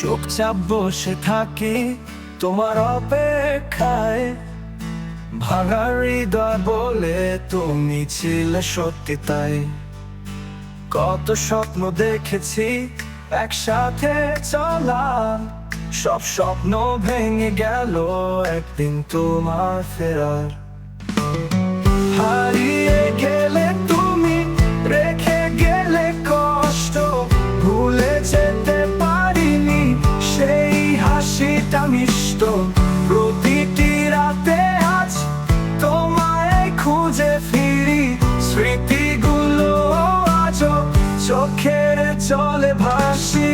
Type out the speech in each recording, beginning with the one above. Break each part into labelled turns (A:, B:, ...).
A: চুপচাপ বসে থাকি তোমার অপেক্ষায়। ভাঙার হৃদয় বলে তুমি ছিলে সত্যি তাই। কত স্বপ্ন দেখেছি একসাথে চলা সব স্বপ্ন ভেঙে গেল একদিন তোমার ফেরার। হারিয়ে গেলে তুমি মিষ্ট প্রতিটি রাতে আজ তোমায় খুঁজে ফিরি। স্মৃতিগুলো আজও চোখের চলে ভাসি।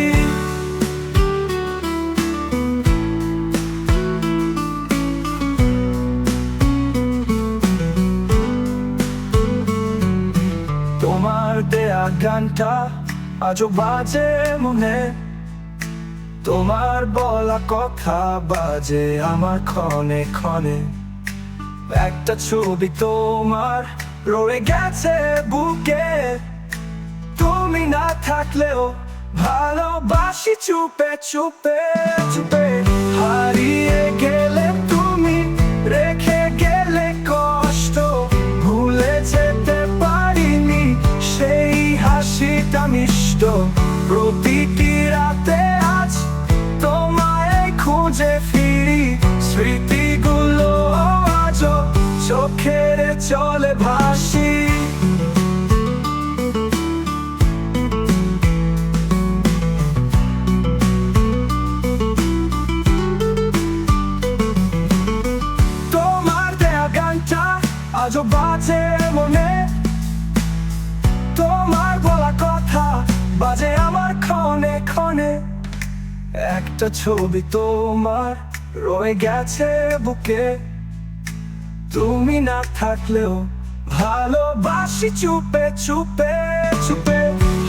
A: তোমার দেয়া গানটা আজও বাজে মনে। তোমার বলা কথা বাজে আমার ক্ষণে ক্ষণে। একটা ছবি তোমার রয়ে গেছে বুকে। তুমি না থাকলেও ভালোবাসি চুপে চুপে চুপে। হারিয়ে গেলে তুমি রেখে গেলে কষ্ট। ভুলে যেতে পারিনি সেই হাসিটা মিষ্ট। স্মৃতিগুলো আজও চোখের চলে ভাসি। তোমার দেয়া গানটা আজও বাজে মনে। তোমার বলা কথা বাজে আমার ক্ষণে ক্ষণে। একটা ছবি তোমার রয়ে গেছে বুকে। তুমি না থাকলেও ভালোবাসি চুপে চুপে চুপে।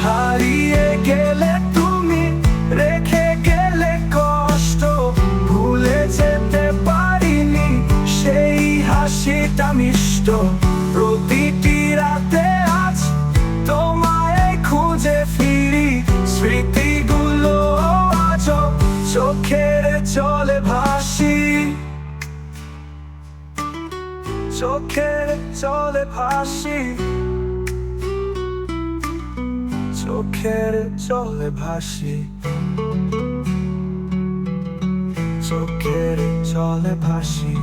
A: হারিয়ে গেলে তুমি, রেখে গেলে কষ্ট। ভুলে যেতে পারিনি, সেই হাসিটা মিষ্ট। চোখের চলে ভাসি চোখের চলে ভাসি চোখের চলে ভাসি